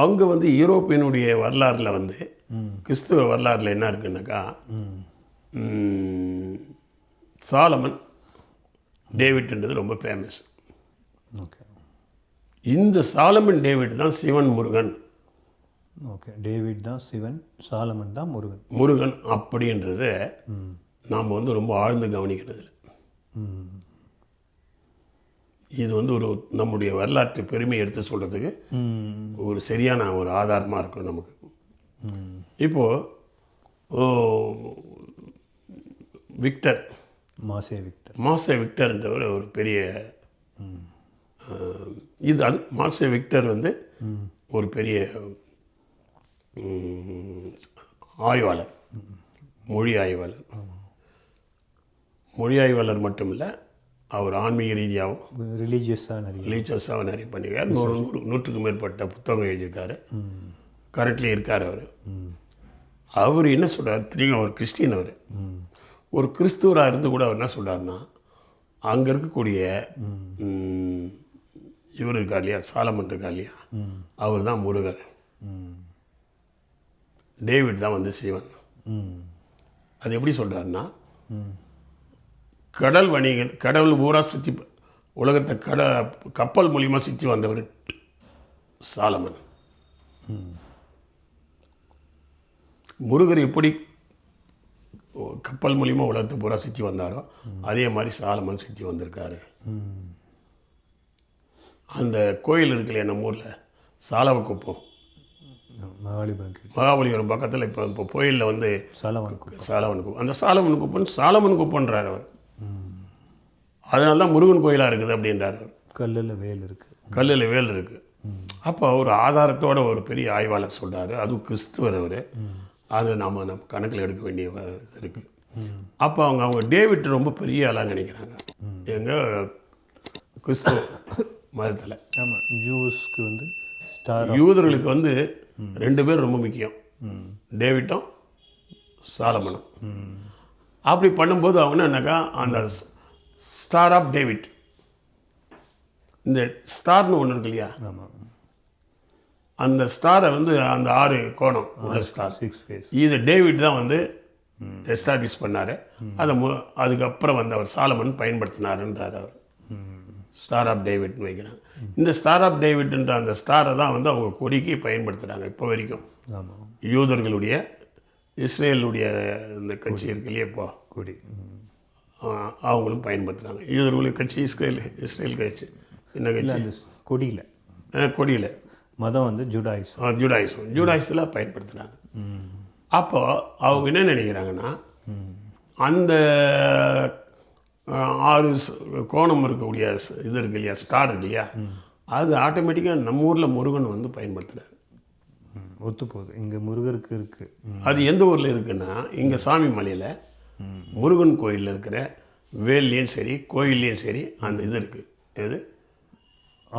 அங்கே வந்து யூரோப்பியனுடைய வரலாறில் வந்து கிறிஸ்துவ வரலாறில் என்ன இருக்குன்னாக்கா ம், சாலமன் டேவிட்ன்றது ரொம்ப ஃபேமஸ் ஓகே. இந்த சாலமன் டேவிட் தான் சிவன் முருகன். ஓகே. டேவிட் தான் சிவன் சாலமன் தான் முருகன். முருகன் அப்படின்றத நாம் வந்து ரொம்ப ஆழ்ந்து கவனிக்கிறது இது வந்து ஒரு நம்முடைய வரலாற்று பெருமையை எடுத்து சொல்கிறதுக்கு ஒரு சரியான ஒரு ஆதாரமாக இருக்கும் நமக்கு. இப்போது விக்டர். மாசே விக்டர். மாசே விக்டர்ன்றவர் ஒரு பெரிய இது அது மாசே விக்டர் வந்து ஒரு பெரிய ஆய்வாளர் மொழி ஆய்வாளர். மொழி ஆய்வாளர் மட்டும் இல்லை அவர் ஆன்மீக ரீதியாகவும் ரிலீஜியஸாக நிறைய ரிலீஜியஸாக நிறைய பண்ணியிருக்காரு. நூறு நூறு நூற்றுக்கும் மேற்பட்ட புத்தகங்கள் எழுதியிருக்காரு. கரண்ட்லி இருக்கார் அவர். அவர் என்ன சொல்றார் திரும்ப அவர் கிறிஸ்டின் அவர். ஒரு கிறிஸ்துவராக இருந்து கூட அவர் என்ன சொல்றாருன்னா அங்கே இருக்கக்கூடிய இவர் இருக்கார் இல்லையா? சாலமன் இருக்கார் இல்லையா? அவர் தான் முருகர். டேவிட் தான் வந்து சிவன். ம். அது எப்படி சொல்றாருன்னா ம். கடல் வணிக கடவுள் பூரா சுற்றி உலகத்தை கட கப்பல் மூலியமா சுற்றி வந்தவர் சாலமன். முருகர் எப்படி கப்பல் மூலியமா உலகத்தை பூரா சுற்றி வந்தாரோ அதே மாதிரி சாலமன் சுற்றி வந்திருக்காரு. அந்த கோயில் இருக்கு இல்லையா நம்ம ஊரில் சாலவக்குப்பம். மகாலிபுரம் கீழ். மகாபலிபுரம் பக்கத்தில் இப்போ இப்போ கோயிலில் வந்து சாலமன் குப்பம். சாலமன் குப்பம். அந்த சாலமன் குப்பன் சாலமன் குப்பன்றார் அவர். அதனால தான் முருகன் கோயிலாக இருக்குது அப்படின்றார். கல்லில் வேல் இருக்குது கல்லில் வேல் இருக்கு. அப்போ ஒரு ஆதாரத்தோட ஒரு பெரிய ஆய்வாளர் சொல்றாரு. அதுவும் கிறிஸ்துவர் அவர். அதை நாம் நம்ம கணக்கில் எடுக்க வேண்டிய வ- இது இருக்கு. அப்போ அவங்க அவங்க டேவிட் ரொம்ப பெரிய ஆளாக நினைக்கிறாங்க. எங்க கிறிஸ்துவ மதத்தில். ஆமாம் ஜூஸ்க்கு வந்து ஸ்டார் யூதர்களுக்கு வந்து ரெண்டு பேர் ரொம்ப முக்கியம். டேவிட்டும் சாலமனும். அப்படி பண்ணும்போது அவங்க என்னக்கா அந்த ஸ்டார் ஆஃப் டேவிட் இந்த ஸ்டார்னு ஒன்று இருக்கு இல்லையா அந்த ஸ்டாரை வந்து அந்த ஆறு கோணம் உள்ள ஸ்டார் சிக்ஸ் ஃபேஸ் இது டேவிட் தான் வந்து எஸ்டாப்ளிஷ் பண்ணார். அதை மு அதுக்கப்புறம் வந்து அவர் சாலமன் பயன்படுத்தினாருன்றார் அவர். ஸ்டார் ஆஃப் டேவிட்னு வைக்கிறாங்க. இந்த ஸ்டார் ஆஃப் டேவிட்ன்ற அந்த ஸ்டாரை தான் வந்து அவங்க கொடிக்கு பயன்படுத்துகிறாங்க இப்போ வரைக்கும். யூதர்களுடைய இஸ்ரேலுடைய இந்த கட்சி இருக்கு இல்லையா இப்போ? கொடி. அவங்களும் பயன்படுத்துகிறாங்க யூதர்களுடைய கட்சி இஸ்ரேல் இஸ்ரேல் கட்சி. என்ன கட்சி? கொடியில். கொடியில். மதம் வந்து ஜுடாயிஸ் ஜூடாயிசம். ஜூடாயிஸில் பயன்படுத்துகிறாங்க அப்போ அவங்க என்ன நினைக்கிறாங்கன்னா அந்த ஆறு கோணம் இருக்கக்கூடிய இது இருக்கு இல்லையா ஸ்டார் இருக்கு இல்லையா அது ஆட்டோமேட்டிக்காக நம்ம ஊரில் முருகன் வந்து பயன்படுத்துகிறார் ஒத்து போகுது இங்கே முருகருக்கு இருக்குது அது எந்த ஊரில் இருக்குன்னா இங்கே சாமி மலையில் முருகன் கோயிலில் இருக்கிற வேல்லையும் சரி கோயில்லையும் சரி அந்த இது இருக்குது எது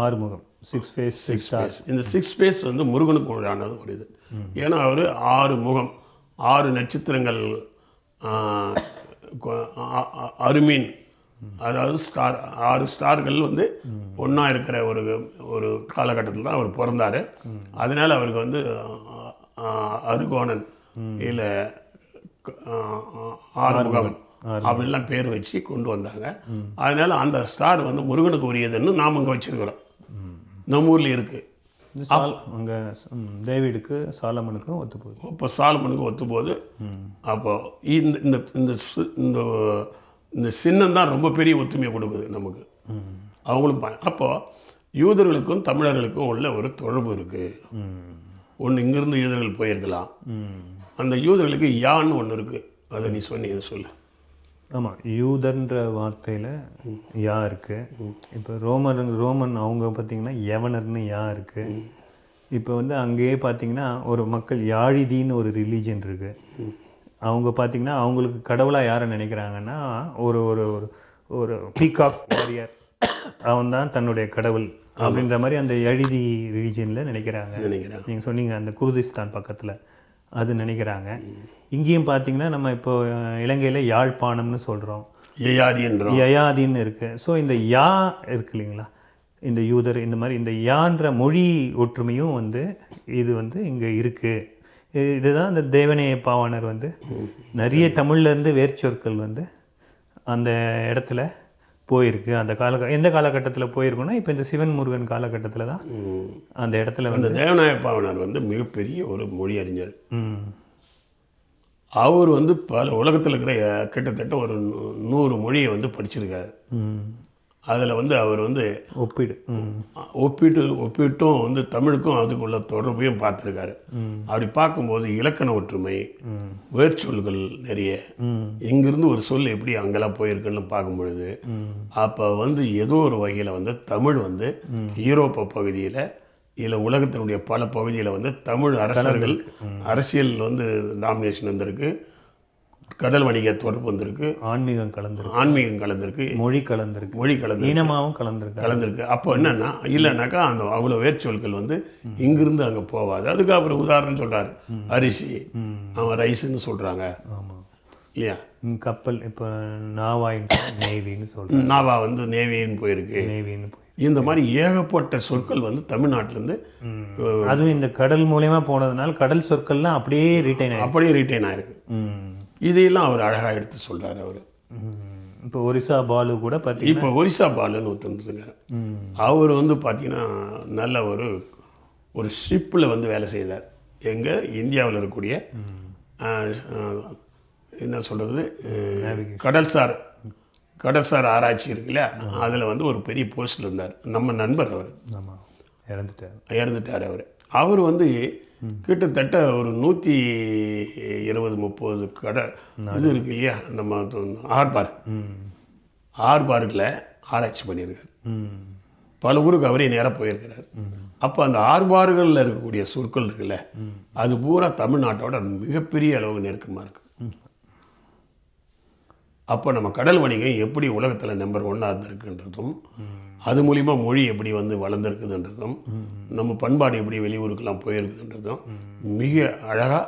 Arumugam. Six face six space இந்த சிக்ஸ் ஸ்பேஸ் வந்து முருகனுக்கு உண்டானது ஒரு இது. ஏன்னா அவர் ஆறு முகம் ஆறு நட்சத்திரங்கள் அருமீன். அதாவது ஸ்டார் ஆறு ஸ்டார்கள் வந்து ஒன்றா இருக்கிற ஒரு ஒரு காலகட்டத்தில் தான் அவர் பிறந்தார். அதனால் அவருக்கு வந்து அருகோணன் இல்லை ஆறுமுகம் அப்படின்லாம் பேர் வச்சு கொண்டு வந்தாங்க. அதனால அந்த ஸ்டார் வந்து முருகனுக்கு உரியதுன்னு நாம் இங்கே வச்சிருக்கிறோம். நம்ம ஊரில் இருக்குது அங்கே டேவிடுக்கு சாலமனுக்கும் ஒத்து போகுது இப்போ சாலமனுக்கு ஒத்துப்போகுது. அப்போ இந்த இந்த இந்த இந்த இந்த சின்னம் தான் ரொம்ப பெரிய ஒத்துமையை கொடுக்குது நமக்கு. அவங்களும் ப- அப்போ யூதர்களுக்கும் தமிழர்களுக்கும் உள்ள ஒரு தொடர்பு இருக்குது ஒன்று இங்கேருந்து யூதர்கள் போயிருக்கலாம். அந்த யூதர்களுக்கு யான்னு ஒன்று இருக்குது அதை நீ சொன்னீங்க சொல்லு. ஆமாம் யூதன்ற வார்த்தையில் யா இருக்கு. இப்போ ரோமர் ரோமன் அவங்க பார்த்தீங்கன்னா யவனர்னு யா இருக்கு. இப்போ வந்து அங்கேயே பார்த்தீங்கன்னா ஒரு மக்கள் யாழிதின்னு ஒரு ரிலீஜன் இருக்கு. அவங்க பார்த்தீங்கன்னா அவங்களுக்கு கடவுளாக யாரை நினைக்கிறாங்கன்னா ஒரு ஒரு ஒரு ஒரு பீகாக் வாரியர் அவன் தான் தன்னுடைய கடவுள் அப்படின்ற மாதிரி அந்த எழுதி ரிலீஜனில் நினைக்கிறாங்க. நினைக்கிறேன் நீங்கள் சொன்னீங்க அந்த குருதிஸ்தான் பக்கத்தில். அது நினைக்கிறாங்க. இங்கேயும் பார்த்தீங்கன்னா நம்ம இப்போ இலங்கையில் யாழ்ப்பாணம்னு சொல்கிறோம் ஏயாதின்றோம் யயாதின்னு இருக்குது ஸோ இந்த யா இருக்கு இல்லைங்களா? இந்த யூதர் இந்த மாதிரி இந்த யான்ற மொழி ஒற்றுமையும் வந்து இது வந்து இங்கே இருக்குது இதுதான் இந்த தேவநேய பாவாணர் வந்து நிறைய தமிழ்ல இருந்து வேர்ச்சொற்கள் வந்து அந்த இடத்துல போயிருக்கு. அந்த கால எந்த காலகட்டத்தில் போயிருக்குன்னா இப்போ இந்த சிவன் முருகன் காலகட்டத்தில் தான். அந்த இடத்துல வந்து தேவநாய பாவனார் வந்து மிகப்பெரிய ஒரு மொழி அறிஞர். அவர் வந்து பல உலகத்தில் இருக்கிற கிட்டத்தட்ட ஒரு நூறு மொழியை வந்து படிச்சிருக்காரு. அதில் வந்து அவர் வந்து ஒப்பிடு. ஒப்பிட்டு ஒப்பிட்டும் வந்து தமிழுக்கும் அதுக்குள்ள தொடர்பையும் பார்த்துருக்காரு. அப்படி பார்க்கும்போது இலக்கண ஒற்றுமை வேர்ச்சொல்கள் நிறைய. இங்கிருந்து ஒரு சொல் எப்படி அங்கெல்லாம் போயிருக்குன்னு பார்க்கும் பொழுது அப்போ வந்து ஏதோ ஒரு வகையில் வந்து தமிழ் வந்து யூரோப்பா பகுதியில் இல்லை உலகத்தினுடைய பல பகுதியில் வந்து தமிழ் அரசர்கள் அரசியல் வந்து டாமினேஷன் வந்திருக்கு. கடல் வணிக தொடர்பு வந்திருக்கு. ஆன்மீகம் கலந்துருக்கு. ஆன்மீகம் கலந்திருக்கு. மொழி கலந்துருக்கு. மொழி கலந்து ஈனமாவும் கலந்துருக்கு. கலந்திருக்கு. அப்போ என்னன்னா இல்லைனாக்கா அந்த அவ்வளோ வேர்ச்சொற்கள் வந்து இங்கிருந்து அங்கே போகாது அதுக்கு அப்புறம் உதாரணம் சொல்றாரு. அரிசி. அவன் ரைஸ்ன்னு சொல்கிறாங்க ஆமாம் இல்லையா? கப்பல் இப்போ நாவாயின்னு நேவின்னு சொல்கிறேன் நாவா வந்து நேவின்னு போயிருக்கு. நேவின்னு போய் இந்த மாதிரி ஏகப்பட்ட சொற்கள் வந்து தமிழ்நாட்டிலேருந்து அதுவும் இந்த கடல் மூலயமா போனதுனால கடல் சொற்கள்லாம் அப்படியே ரீட்டைன் ஆயிடும் அப்படியே ரீட்டைன் ஆயிருக்கு. இதையெல்லாம் அவர் அழகாக எடுத்து சொல்றாரு அவர். இப்போ ஒரிசா பாலு கூட பார்த்தீங்கன்னா இப்போ ஒரிசா பாலுன்னு ஒருத்தருங்க அவர் வந்து பார்த்தீங்கன்னா நல்ல ஒரு ஒரு ஷிப்பில் வந்து வேலை செய்தார் எங்கே? இந்தியாவில் இருக்கக்கூடிய என்ன சொல்கிறது கடல்சார் கடல்சார் ஆராய்ச்சி இருக்குல்ல அதில் வந்து ஒரு பெரிய போஸ்டில் இருந்தார். நம்ம நண்பர் அவர். இறந்துட்டார். இறந்துட்டார் அவர். அவர் வந்து கிட்டத்தட்ட ஒரு நூற்றி இருபது முப்பது கடை இது இருக்கு இல்லையா? நம்ம ஆர்பார். ம் ஆர்பார்க்கில் ஆராய்ச்சி பண்ணியிருக்காரு. பல ஊருக்கு அவரே நேராக போயிருக்கிறார். அப்போ அந்த ஆர்பார்களில் இருக்கக்கூடிய சொற்கள் இருக்குல்ல அது பூரா தமிழ்நாட்டோட மிகப்பெரிய அளவு நெருக்கமாக இருக்கு. அப்போ நம்ம கடல் வணிகம் எப்படி உலகத்தில் நம்பர் ஒன்னாக இருந்திருக்குன்றதும் அது மூலிமா மொழி எப்படி வந்து வளர்ந்துருக்குதுன்றதும் நம்ம பண்பாடு எப்படி வெளியூருக்கெல்லாம் போயிருக்குதுன்றதும் மிக அழகாக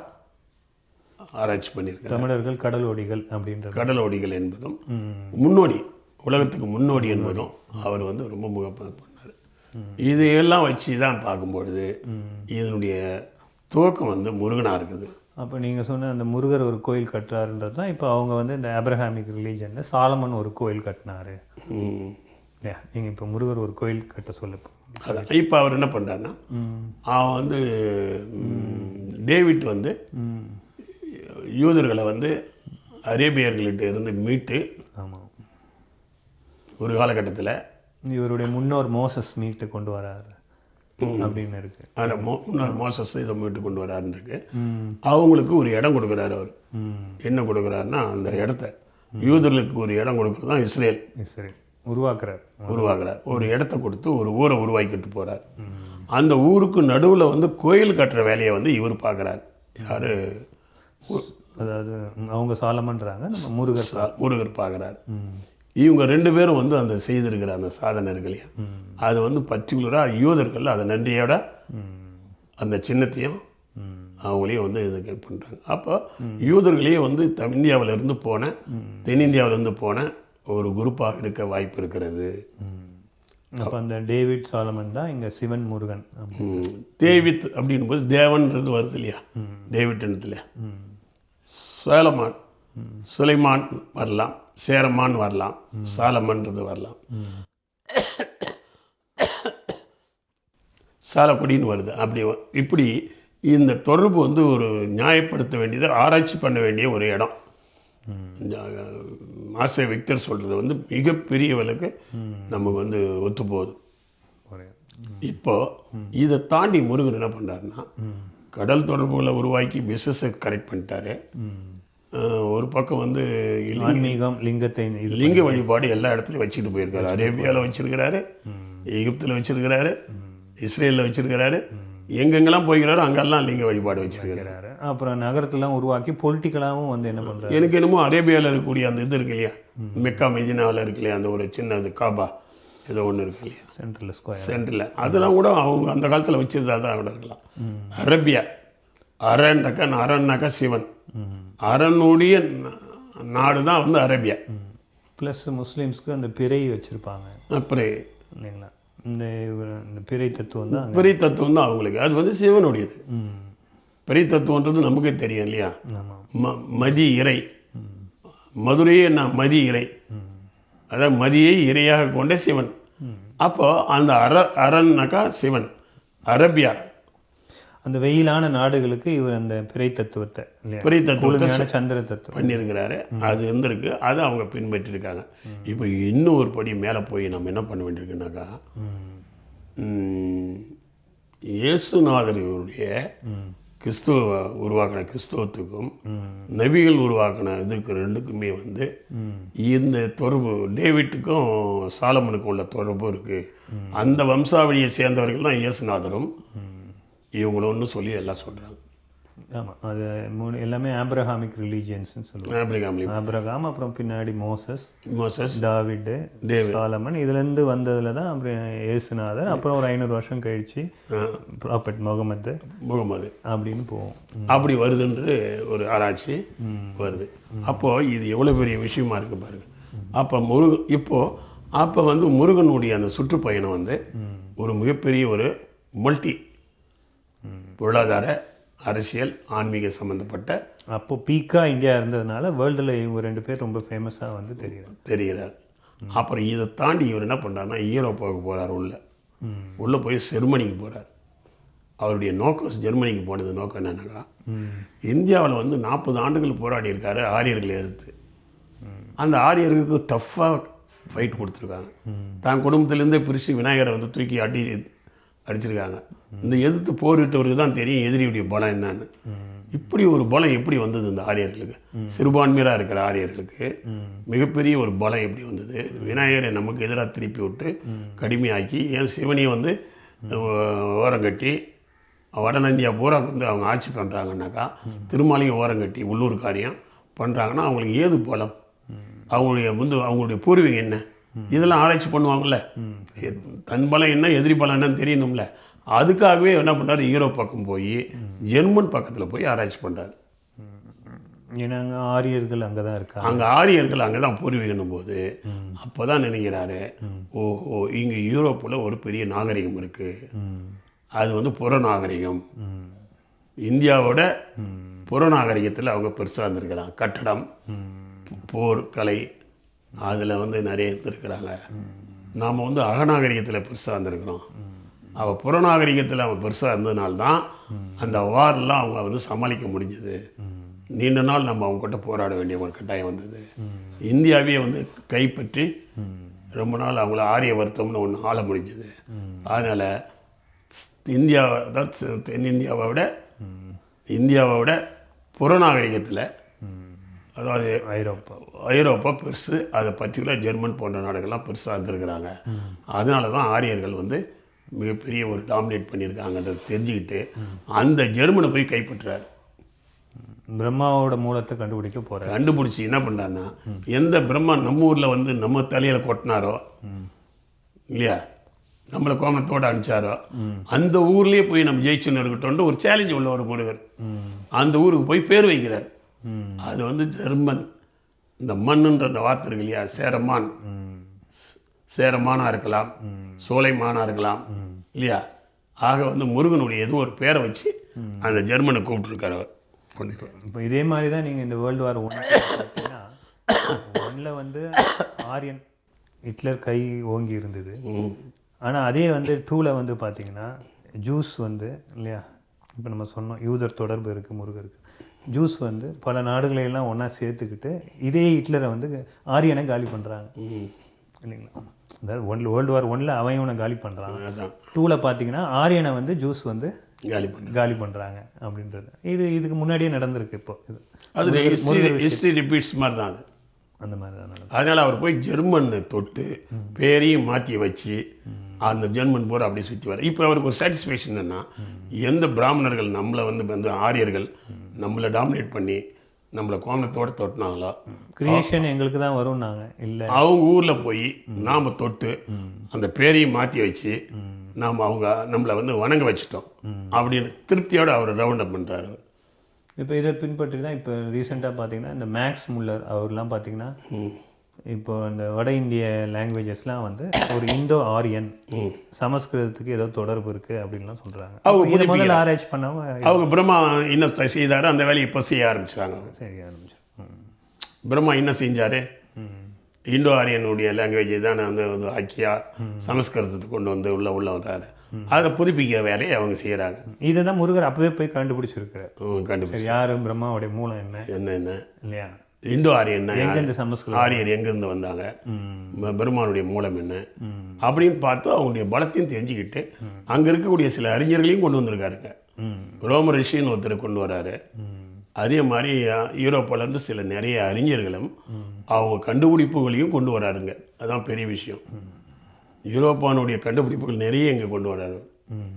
ஆராய்ச்சி பண்ணியிருக்காரு தமிழர்கள் கடலோடிகள் அப்படின்றது. கடலோடிகள் என்பதும் முன்னோடி உலகத்துக்கு முன்னோடி என்பதும் அவர் வந்து ரொம்ப முகப்பாக பண்ணார். இதையெல்லாம் வச்சு தான் பார்க்கும்பொழுது இதனுடைய துவக்கம் வந்து முருகனாக இருக்குது. அப்போ நீங்கள் சொன்ன அந்த முருகர் ஒரு கோயில் கட்டுறாருன்றது தான் இப்போ அவங்க வந்து இந்த ஆப்ரஹாமிக் ரிலீஜனில் சாலமன் ஒரு கோயில் கட்டினாரு. இல்லையா? நீங்கள் இப்போ முருகர் ஒரு கோயில் கட்ட சொல்ல இப்போ அவர் என்ன பண்ணுறாருன்னா அவன் வந்து டேவிட் வந்து யூதர்களை வந்து அரேபியர்கள்ட்ட இருந்து மீட்டு ஆமாம் ஒரு காலகட்டத்தில் இவருடைய முன்னோர் மோசஸ் மீட்டு கொண்டு வராரு அப்படின்னு இருக்கு. அந்த மோ முன்னாள் மோசஸ் இதை மீட்டு கொண்டு வராருன்னு இருக்கு. அவங்களுக்கு ஒரு இடம் கொடுக்குறாரு அவர். என்ன கொடுக்குறாருன்னா அந்த இடத்த. யூதர்களுக்கு ஒரு இடம் கொடுக்குறது தான் இஸ்ரேல். சரி உருவாக்குறார். உருவாக்குறார். ஒரு இடத்த கொடுத்து ஒரு ஊரை உருவாக்கிட்டு போறார். அந்த ஊருக்கு நடுவில் வந்து கோயில் கட்டுற வேலையை வந்து இவர் பார்க்குறார். யார்? அதாவது அவங்க சாலமன்றாங்க நம்ம முருகர் முருகர் பார்க்குறார். இவங்க ரெண்டு பேரும் வந்து அந்த செய்திருக்கிற அந்த சாதனை இருக்கு இல்லையா ம். அது வந்து பர்டிகுலராக யூதர்கள் அதை நன்றியோட அந்த சின்னத்தையும் அவங்களையும் வந்து இது பண்ணுறாங்க அப்போ யூதர்களையே வந்து இருந்து போன தென்னிந்தியாவுல இருந்து போன ஒரு குரூப்பாக இருக்க வாய்ப்பு இருக்கிறது. அப்போ அந்த டேவிட் சாலமன் தான் இங்கே சிவன் முருகன். தேவித் அப்படின்னும் போது தேவன்றது வருது இல்லையா? டேவிட்ன்றதுல ம். சேலமான் சுலைமான் வரலாம் சேரமான் வரலாம் சாலமன்றது வரலாம். சாலக்குடின்னு வருது. அப்படி இப்படி இந்த தொடர்பு வந்து ஒரு நியாயப்படுத்த வேண்டியது ஆராய்ச்சி பண்ண வேண்டிய ஒரு இடம். மாஸ்டர் விக்டர் சொல்கிறது வந்து மிகப்பெரிய விலைக்கு நமக்கு வந்து ஒத்து போகுது இப்போ இதை தாண்டி முருகன் என்ன பண்ணுறாருன்னா கடல் தொடர்புகளை உருவாக்கி பிஸ்னஸை கரெக்ட் பண்ணிட்டாரு. ஒரு பக்கம் வந்து ஆன்மீகம் லிங்கத்தை இது லிங்க வழிபாடு எல்லா இடத்துலையும் வச்சுட்டு போயிருக்காரு. அரேபியாவில் வச்சிருக்கிறாரு எகிப்தில் வச்சிருக்கிறாரு இஸ்ரேலில் வச்சிருக்கிறாரு. எங்கெங்கெல்லாம் போய்கிறாரோ அங்கெல்லாம் லிங்க வழிபாடு வச்சிருக்கிறாரு அப்புறம் நகரத்தெல்லாம் உருவாக்கி பொலிட்டிக்கலாகவும் வந்து என்ன பண்ணுறாரு எனக்கு என்னமோ அரேபியாவில் இருக்கக்கூடிய அந்த இது இருக்கு இல்லையா? மெக்கா மெதினாவில் இருக்கு இல்லையா? அந்த ஒரு சின்ன இது காபா ஏதோ ஒன்று இருக்கு இல்லையா? சென்ட்ரல் ஸ்கொயர் சென்டரில் அதெல்லாம் கூட அவங்க அந்த காலத்தில் வச்சிருந்தா தான் கூட இருக்கலாம். அரேபியா. அரன்னாக்கா அரன்னாக்கா சிவன். அரனுடைய நாடு தான் வந்து அரேபியா. ப்ளஸ் முஸ்லீம்ஸ்க்கு அந்த பிறை வச்சுருப்பாங்க. அப்புறம் இல்லைங்களா? இந்த பிறை தத்துவம் தான் பெரிய தத்துவம் தான் அவங்களுக்கு. அது வந்து சிவனுடையது. பெரிய தத்துவன்றது நமக்கே தெரியும் இல்லையா? ம மதி இறை. மதுரையே நான் மதி இறை. அதாவது மதியை இறையாக கொண்ட சிவன். அப்போ அந்த அர அரன்னாக்கா சிவன். அரபியா. அந்த வெயிலான நாடுகளுக்கு இவர் அந்த பிறை தத்துவத்தை பெரிய தத்துவத்தை சந்திர தத்துவம். பண்ணியிருக்கிறாரு. அது இருந்திருக்கு. அதை அவங்க பின்பற்றிருக்காங்க. இப்போ இன்னும் ஒரு படி மேலே போய் நம்ம என்ன பண்ண வேண்டியிருக்குனாக்கா ம், இயேசுநாதருடைய கிறிஸ்துவ உருவாக்கின கிறிஸ்துவத்துக்கும் நபிகள் உருவாக்கின இதுக்கு ரெண்டுக்குமே வந்து இந்த தொடர்பு டேவிட்டுக்கும் சாலமனுக்கும் உள்ள தொடர்பு இருக்குது அந்த வம்சாவளியை சேர்ந்தவர்கள் தான் இயேசுநாதரும். இவங்களும்னு சொல்லி எல்லாம் சொல்கிறாங்க ஆமாம் அது மூணு எல்லாமே ஆப்ரஹாமிக் ரிலீஜியன்ஸ்னு சொல்லுவாங்க. ஆப்ரிகாம்லி ஆப்ரகாம் அப்புறம் பின்னாடி மோசஸ் மோசஸ் தாவிடு சாலமன் இதுலேருந்து வந்ததுல தான் அப்புறம் இயேசுநாதர் அப்புறம் ஒரு ஐநூறு வருஷம் கழிச்சு ப்ராஃபட் முகமது முகமது. அப்படின்னு போவோம். அப்படி வருதுன்றது ஒரு ஆராய்ச்சி வருது. அப்போது இது எவ்வளோ பெரிய விஷயமா இருக்கு பாருங்க. அப்போ முருக இப்போது அப்போ வந்து முருகனுடைய அந்த சுற்றுப்பயணம் வந்து ஒரு மிகப்பெரிய ஒரு மல்டி பொருளாதார அரசியல் ஆன்மீக சம்மந்தப்பட்ட அப்போ பீக்காக இந்தியா இருந்ததுனால வேர்ல்டில் இவங்க ரெண்டு பேர் ரொம்ப ஃபேமஸாக வந்து தெரியும் தெரிகிறார். அப்புறம் இதை தாண்டி இவர் என்ன பண்ணுறாருன்னா ஈரோப்பாவுக்கு போகிறார் உள்ள. உள்ளே போய் ஜெர்மனிக்கு போகிறார் அவருடைய நோக்கம் ஜெர்மனிக்கு போனது நோக்கம் என்னன்னாக்கா இந்தியாவில் வந்து நாற்பது ஆண்டுகள் போராடி இருக்காரு ஆரியர்களை எதிர்த்து. அந்த ஆரியர்களுக்கு டஃப்பாக ஃபைட் கொடுத்துருக்காங்க. தான் குடும்பத்திலேருந்தே பிரித்து விநாயகரை வந்து தூக்கி அடி அடிச்சிருக்காங்க. இந்த எதிர்த்து போரிட்டவருக்கு தான் தெரியும் எதிரியுடைய பலம் என்னன்னு. இப்படி ஒரு பலம் எப்படி வந்தது இந்த ஆரியர்களுக்கு? சிறுபான்மையராக இருக்கிற ஆரியர்களுக்கு மிகப்பெரிய ஒரு பலம் எப்படி வந்தது? விநாயகரை நமக்கு எதிராக திருப்பி விட்டு கடுமையாக்கி ஏன் சிவனியை வந்து ஓரங்கட்டி வடநந்தியா பூரா வந்து அவங்க ஆட்சி பண்ணுறாங்கன்னாக்கா திருமாலையும் ஓரங்கட்டி உள்ளூர் காரியம் பண்ணுறாங்கன்னா அவங்களுக்கு ஏது பலம்? அவங்களுடைய வந்து அவங்களுடைய பூர்வீகம் என்ன? இதெல்லாம் ஆராய்ச்சி பண்ணுவாங்கல்ல. தன் பலம் என்ன எதிரி பலம் என்னன்னு தெரியணும்ல. அதுக்காகவே என்ன பண்ணாரு? யூரோப் பக்கம் போய் ஜெர்மன் பக்கத்தில் போய் ஆராய்ச்சி பண்ணுறாரு ஏன்னா அங்கே ஆரியர்கள் அங்கே தான் இருக்காங்க. அங்கே ஆரியர்கள் அங்கே தான் பூர்வீகனும் போது அப்போ தான் நினைக்கிறாரு ஓஹோ இங்கே யூரோப்பில் ஒரு பெரிய நாகரிகம் இருக்குது அது வந்து புற நாகரிகம். ம். இந்தியாவோட புற நாகரிகத்தில் அவங்க பெருசாக இருந்திருக்கிறாங்க கட்டடம் போர் கலை அதில் வந்து நிறைய இருந்திருக்கிறாங்க நாம் வந்து அகநாகரிகத்தில் பெருசாக இருந்திருக்கிறோம். அவள் புறநாகரிகத்தில் அவன் பெருசாக இருந்ததுனால்தான் அந்த வார்லாம் அவங்க வந்து சமாளிக்க முடிஞ்சது. நீண்ட நாள் நம்ம அவங்ககிட்ட போராட வேண்டிய ஒரு கட்டாயம் வந்தது. இந்தியாவே வந்து கைப்பற்றி ரொம்ப நாள் அவங்கள ஆரிய வருத்தம்னு ஒன்று ஆள முடிஞ்சது. அதனால் இந்தியாவை தான் தென்னிந்தியாவை விட இந்தியாவை விட புறநாகரிகத்தில் அதாவது ஐரோப்பா. ஐரோப்பா பெருசு அதை பர்டிகுலர் ஜெர்மன் போன்ற நாடுகள்லாம் பெருசாக இருந்திருக்கிறாங்க. அதனால தான் ஆரியர்கள் வந்து மிகப்பெரிய ஒரு டாமினேட் பண்ணியிருக்காங்கன்றது தெரிஞ்சுக்கிட்டு அந்த ஜெர்மனை போய் கைப்பற்றுறாரு பிரம்மாவோட மூலத்தை கண்டுபிடிக்க போகிறார் கண்டுபிடிச்சி என்ன பண்ணாருன்னா எந்த பிரம்மா நம்ம ஊரில் வந்து நம்ம தலையில் கொட்டினாரோ இல்லையா? நம்மளை கோமணத்தோடு அனுப்பிச்சாரோ அந்த ஊர்லேயே போய் நம்ம ஜெயிச்சுன்னு இருக்கட்டும்னு ஒரு சேலஞ்சு உள்ள ஒரு முருகர். அந்த ஊருக்கு போய் பேர் வைக்கிறார். அது வந்து ஜெர்மன். இந்த மண்ணுன்ற அந்த வார்த்தை இருக்கு இல்லையா? சேரமான். சேரமானா இருக்கலாம். சோலைமானா இருக்கலாம். இல்லையா? ஆக வந்து முருகனுடைய ஏதோ ஒரு பேரை வச்சு அந்த ஜெர்மனை கூப்பிட்டுருக்காரு அவர். கொண்டு இப்போ இதே மாதிரி தான் நீங்கள் இந்த வேர்ல்டு வார் ஒன் பார்த்தீங்கன்னா வந்து ஆரியன் ஹிட்லர் கை ஓங்கி இருந்தது. ஆனால் அதே வந்து டூவில் வந்து பார்த்தீங்கன்னா ஜூஸ் வந்து இல்லையா? இப்போ நம்ம சொன்னோம் யூதர் தொடர்பு இருக்குது முருகருக்கு. ஜூஸ் வந்து பல நாடுகளை எல்லாம் ஒன்றா சேர்த்துக்கிட்டு இதே ஹிட்லரை வந்து ஆரியனை காலி பண்ணுறாங்க. இல்லைங்களா? அதாவது ஒன் வேர்ல்டு வார் ஒன்றில் அவன் இவனை காலி பண்ணுறான் அதான். டூவில் பார்த்தீங்கன்னா ஆரியனை வந்து ஜூஸ் வந்து காலி பண்ணுறேன் காலி பண்ணுறாங்க அப்படின்றது. இது இதுக்கு முன்னாடியே நடந்திருக்கு இப்போ. இது அது ஹிஸ்ட்ரி ஹிஸ்ட்ரி ரிப்பீட்ஸ் மாதிரி தான் அது. அந்த மாதிரி தான் அதனால் அவர் போய் ஜெர்மனை தொட்டு பேரையும் மாற்றி வச்சு அந்த ஜெர்மன் போர் அப்படி சுற்றி வர. இப்போ அவருக்கு ஒரு சாட்டிஸ்ஃபேக்ஷன் என்னன்னா எந்த பிராமணர்கள் நம்மளை வந்து வந்து ஆரியர்கள் நம்மளை டாமினேட் பண்ணி நம்மளை கோமணத்தோடு தொட்டினாங்களோ? கிரியேஷன் எங்களுக்கு தான் வரும்னாங்க. இல்லை. அவங்க ஊரில் போய் நாம் தொட்டு அந்த பேரையும் மாற்றி வச்சு நாம் அவங்க நம்மளை வந்து வணங்க வச்சிட்டோம். அப்படின்னு திருப்தியோடு அவர் ரவுண்ட் அப் பண்ணுறாரு இப்போ இதை பின்பற்றி தான் இப்போ ரீசெண்டாக பார்த்தீங்கன்னா இந்த மேக்ஸ் முல்லர் அவர்லாம் பார்த்தீங்கன்னா இப்போ இந்த வட இந்திய லாங்குவேஜஸ்லாம் வந்து ஒரு இந்தோ ஆரியன் சமஸ்கிருதத்துக்கு ஏதோ தொடர்பு இருக்குது அப்படின்லாம் சொல்கிறாங்க அவங்க இதை முதல்ல ஆராய்ச்சி பண்ணாம அவங்க பிரம்மா என்ன செய்தாரு அந்த வேலையை இப்போ செய்ய ஆரம்பிச்சிட்டாங்க. சரி ஆரம்பிச்சு ம். பிரம்மா என்ன செஞ்சாரு. இண்டோ ஆரியனுடைய லாங்குவேஜை தான் வந்து ஆக்கியா சமஸ்கிருதத்துக்கு கொண்டு வந்து உள்ள உள்ள வர்றாரு. அதை புதுப்பிக்கிற வேலையை அவங்க செய்கிறாங்க இதை தான் முருகர் அப்பவே போய் கண்டுபிடிச்சிருக்கிறார். கண்டுபிடிச்சு யாரு? பிரம்மாவுடைய மூலம் என்ன? என்ன என்ன? இல்லையா? இண்டோ ஆரியன் எங்க இந்த சமஸ்கிருதம்? ஆரியர் எங்கேருந்து வந்தாங்க? பெருமானுடைய மூலம் என்ன. அப்படின்னு பார்த்து அவங்களுடைய பலத்தையும் தெரிஞ்சுக்கிட்டு அங்கே இருக்கக்கூடிய சில அறிஞர்களையும் கொண்டு வந்திருக்காருங்க. ரோம ரிஷின்னு ஒருத்தர் கொண்டு வராரு. அதே மாதிரி யூரோப்பிலேருந்து சில நிறைய அறிஞர்களும் அவங்க கண்டுபிடிப்புகளையும் கொண்டு வராருங்க. அதான் பெரிய விஷயம். யூரோப்பானுடைய கண்டுபிடிப்புகள் நிறைய இங்கே கொண்டு வராரு ம்.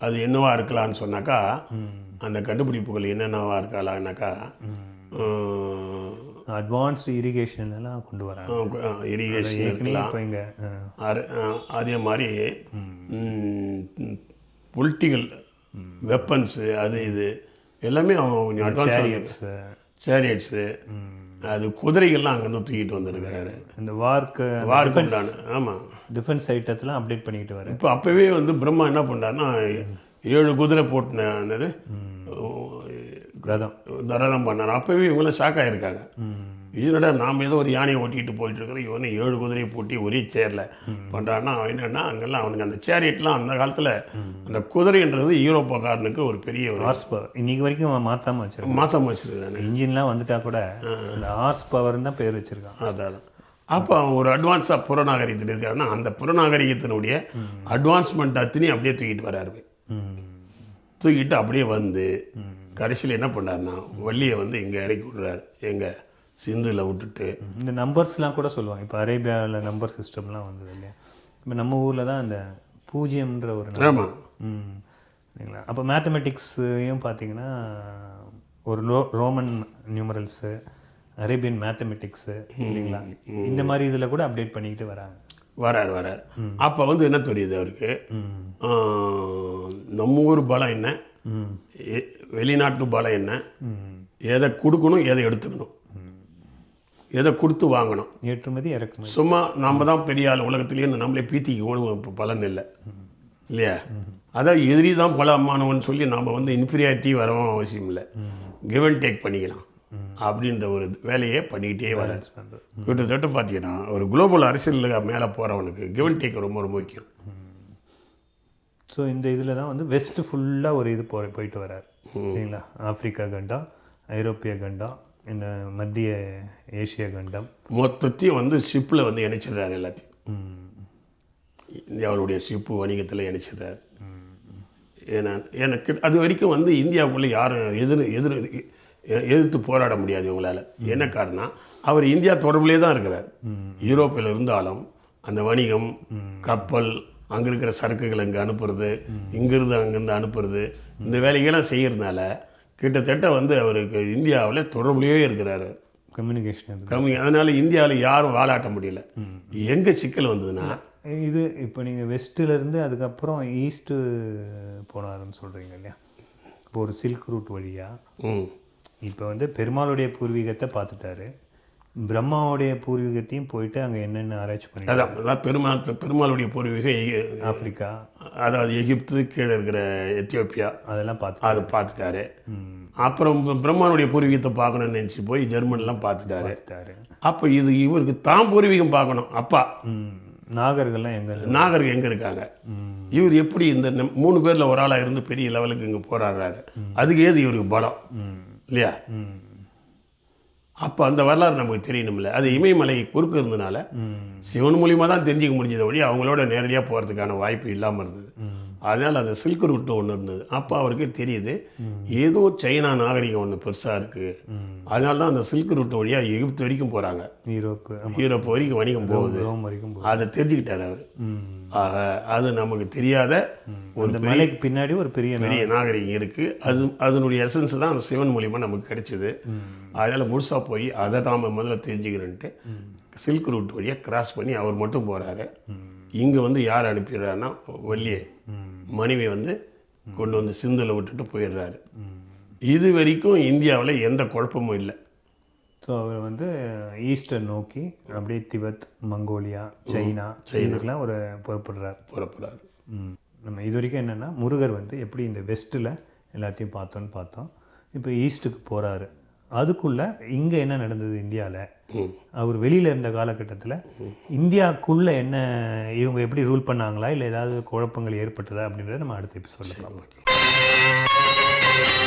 அது என்னவா இருக்கலாம்னு சொன்னாக்கா. அந்த கண்டுபிடிப்புகள் என்னென்னவா இருக்கலாம்னாக்கா அட்வான்ஸ்டு இரிகேஷன் எல்லாம் கொண்டு வராங்க. இரிகேஷன் இருக்கலாம். அதே மாதிரி பொலிட்டிக்கல் வெப்பன்ஸு அது இது எல்லாமே அவங்க கொஞ்சம் அட்வான்ஸ் சேரியட்ஸு அது குதிரைகள்லாம் அங்கேருந்து தூக்கிட்டு வந்திருக்காரு இந்த வார்க்கு வார்க்கு ஆமாம் டிஃபென்ஸ் ஐட்டத்தெல்லாம் அப்டேட் பண்ணிக்கிட்டு வர இப்போ அப்போவே வந்து பிரம்மா என்ன பண்ணாருன்னா ஏழு குதிரை போட்டுனது ரதம் தரதம் பண்ணார். அப்போவே இவங்களாம் ஷாக் ஆகிருக்காங்க. இதனோட நாம் ஏதோ ஒரு யானையை ஓட்டிகிட்டு போயிட்டு இருக்கிறோம் இவனை ஏழு குதிரையை பூட்டி ஒரே சேரில் பண்ணுறான்னா என்னன்னா அங்கெல்லாம் அவனுக்கு அந்த சேரியட்லாம் அந்த காலத்தில் அந்த குதிரைன்றது யூரோப்பாக்காரனுக்கு ஒரு பெரிய ஒரு ஹார்ஸ் பவர் இன்னைக்கு வரைக்கும் மாத்தாம வச்சிருக்கான். மாசம் வச்சிருக்கானே. இன்ஜின்லாம் வந்துட்டா கூட இந்த ஹார்ஸ் பவர்னு தான் பேர் வச்சிருக்கான். அதான் அப்போ அவன் ஒரு அட்வான்ஸாக புறநாகரிகத்தில் இருக்காருன்னா அந்த புறநாகரிகத்தினுடைய அட்வான்ஸ்மெண்ட் அத்தனையும் அப்படியே தூக்கிட்டு வராரு. தூக்கிட்டு அப்படியே வந்து கடைசியில் என்ன பண்ணாருன்னா வள்ளியை வந்து இங்கே இறக்கி விடுறாரு. எங்கே சிந்துல விட்டுட்டு. இந்த நம்பர்ஸ்லாம் கூட சொல்லுவாங்க. இப்போ அரேபியாவில் நம்பர் சிஸ்டம்லாம் வந்தது இல்லையா? இப்போ நம்ம ஊரில் தான் அந்த பூஜ்ஜியம்ன்ற ஒரு. ஆமாம் ம். சரிங்களா அப்போ மேத்தமெட்டிக்ஸையும் பார்த்தீங்கன்னா ஒரு ரோ ரோமன் நியூமரல்ஸு அரேபியன் மேத்தமெட்டிக்ஸு இல்லைங்களா? இந்த மாதிரி இதில் கூட அப்டேட் பண்ணிக்கிட்டு வராங்க. வரார் வரார். அப்போ வந்து என்ன தெரியுது அவருக்கு? நம்ம ஊர் பலம் என்ன? வெளிநாட்டு பலம் என்ன? எதை கொடுக்கணும் எதை எடுத்துக்கணும்? எதை கொடுத்து வாங்கணும்? ஏற்றுமதி இறக்குமதி. சும்மா நம்ம தான் பெரிய ஆள் உலகத்திலேயே நம்மளே பீத்திக்கு இப்போ பலன் இல்லை. இல்லையா? அதான் எதிரி தான் பலமானவன் சொல்லி நாம் வந்து இன்ஃபீரியாரிட்டி வரவும் அவசியம் இல்லை. கிவ் அண்ட் டேக் பண்ணிக்கலாம். அப்படின்ற ஒரு வேலையை பண்ணிக்கிட்டே வர. கிட்டத்தட்ட பார்த்தீங்கன்னா ஒரு குளோபல் அரசியலில் மேலே போகிறவனுக்கு கிவ் அண்ட் டேக் ரொம்ப ரொம்ப முக்கியம். ஸோ இந்த இதில் தான் வந்து வெஸ்ட் ஃபுல்லாக ஒரு இது போ போயிட்டு வரார். சரிங்களா ஆப்பிரிக்கா கண்டம் ஐரோப்பிய கண்டம் இந்த மத்திய ஏசிய கண்டம். மொத்தத்தையும் வந்து ஷிப்பில் வந்து இணைச்சிடுறாரு எல்லாத்தையும். இந்தியாவுடைய ஷிப்பு வணிகத்தில் இணைச்சிடுறாரு. ஏன்னா எனக்கு அது வரைக்கும் வந்து இந்தியாவுக்குள்ளே யாரும் எதிர் எதிர் எதிர்த்து போராட முடியாது இவங்களால. என்ன காரணம் அவர் இந்தியா தொடர்புலேயே தான் இருக்கிறார். யூரோப்பில் இருந்தாலும் அந்த வணிகம் கப்பல் அங்கே இருக்கிற சரக்குகள் அங்கே அனுப்புறது இங்கிருந்து அங்கேருந்து அனுப்புறது இந்த வேலைகள்லாம் செய்யறதுனால கிட்டத்தட்ட வந்து அவருக்கு இந்தியாவில் தொடர்புலேயே இருக்கிறாரு. கம்யூனிகேஷன் கம்மி அதனால இந்தியாவில் யாரும் வாலாட்ட முடியல. எங்கே சிக்கல் வந்ததுன்னா இது இப்போ நீங்கள் வெஸ்ட்டிலேருந்து அதுக்கப்புறம் ஈஸ்ட்டு போனாருன்னு சொல்கிறீங்க இல்லையா? இப்போ ஒரு சில்க் ரூட் வழியாக ம். இப்போ வந்து பெருமாளுடைய பூர்வீகத்தை பார்த்துட்டாரு. பிரம்மாவுடைய பூர்வீகத்தையும் போயிட்டு அங்கே என்னென்ன ஆராய்ச்சி பண்ணி அதான் அதான் பெருமாள் பெருமாளுடைய பூர்வீகம் ஆப்பிரிக்கா. அதாவது எகிப்து கீழே இருக்கிற எத்தியோப்பியா. அதெல்லாம் பார்த்து அதை பார்த்துட்டாரு. அப்புறம் பிரம்மானுடைய பூர்வீகத்தை பார்க்கணும்னு நினச்சி போய் ஜெர்மன்லாம் பார்த்துட்டாரு. அப்போ இது இவருக்கு தான் பூர்வீகம் பார்க்கணும் அப்பா. நாகர்கள்லாம் எங்கே நாகர்கள் எங்கே இருக்காங்க? இவர் எப்படி இந்த மூணு பேரில் ஒரு ஆளாக இருந்து பெரிய லெவலுக்கு இங்கே போராடுறாரு? அதுக்கு ஏது இவருக்கு பலம்? இல்லையா? அப்போ அந்த வரலாறு நமக்கு தெரியணும்ல. அது இமயமலை குறுக்கு இருந்தனால சிவன் மூலியமாக தான் தெரிஞ்சிக்க முடிஞ்சதை வழி அவங்களோட நேரடியாக போகிறதுக்கான வாய்ப்பு இல்லாமல் இருந்தது. அதனால் அந்த சில்க் ரூட் ஒன்று இருந்தது. அப்போ அவருக்கு தெரியுது ஏதோ சைனா நாகரிகம் ஒன்று பெருசாக இருக்குது அதனால தான் அந்த சில்க் ரூட் வழியாக எகிப்து வரைக்கும் போகிறாங்க யூரோப்பு யூரோப் வரைக்கும் வணிகம் போகுது. வரைக்கும் அதை தெரிஞ்சுக்கிட்டார் அவர். ஆக அது நமக்கு தெரியாத ஒரு மலைக்கு பின்னாடி ஒரு பெரிய பெரிய நாகரிகம் இருக்குது அது அதனுடைய எசன்ஸ் தான் அந்த சிவன் மூலியமாக நமக்கு கிடைச்சிது. அதனால் முழுசாக போய் அதை நாம் முதல்ல தெரிஞ்சுக்கிறேன்ட்டு சில்க் ரூட் வழியாக கிராஸ் பண்ணி அவர் மட்டும் போகிறாரு இங்கே வந்து யார் அனுப்பிடுறாருன்னா வள்ளியே. மனைவி வந்து கொண்டு வந்து சிந்தில் விட்டுட்டு போயிடுறாரு. இது வரைக்கும் இந்தியாவில் எந்த குழப்பமும் இல்லை. ஸோ அவர் வந்து ஈஸ்டர் நோக்கி அப்படியே திபெத் மங்கோலியா சைனா இதுக்கெல்லாம் ஒரு புறப்படுறார். புறப்படுறாரு. நம்ம இது வரைக்கும் என்னென்னா முருகர் வந்து எப்படி இந்த வெஸ்ட்டில் எல்லாத்தையும் பார்த்தோன்னு பார்த்தோம். இப்போ ஈஸ்ட்டுக்கு போகிறாரு அதுக்குள்ளே இங்கே என்ன நடந்தது இந்தியாவில் அவர் வெளியில் இருந்த காலகட்டத்தில் இந்தியாக்குள்ளே என்ன இவங்க எப்படி ரூல் பண்ணாங்களா? இல்லை ஏதாவது குழப்பங்கள் ஏற்பட்டதா அப்படின்றத நம்ம அடுத்த பார்ப்போம். ஓகே